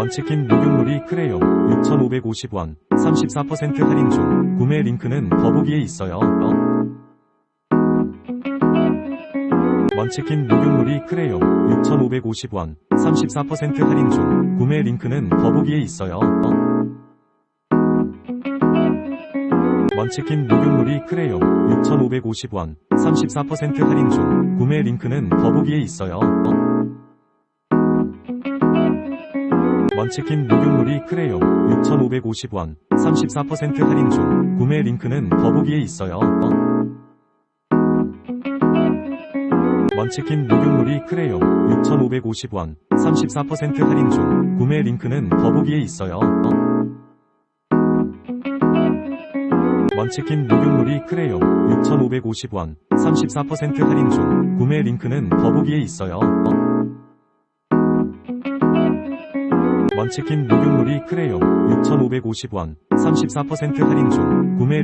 먼치킨 목욕놀이 크레용 6,550원 34% 할인 중 구매 링크는 더보기에 있어요. 어? 먼치킨 목욕놀이 크레용 6,550원 34% 할인 중 구매 링크는 더보기에 있어요. 어? 먼치킨 목욕놀이 크레용 6,550원 34% 할인 중 구매 링크는 더보기에 있어요. 어? 먼치킨 목욕놀이 크레용 6,550원 34% 할인 중 구매 링크는 더보기에 있어요. 어? 먼치킨 목욕놀이 크레용 6,550원 34% 할인 중 구매 링크는 더보기에 있어요. 어? 먼치킨 목욕놀이 크레용 6,550원 34% 할인 중 구매 링크는 더보기에 있어요. 어? 먼치킨 목욕놀이 크레용 6,550원 34% 할인 중 구매 링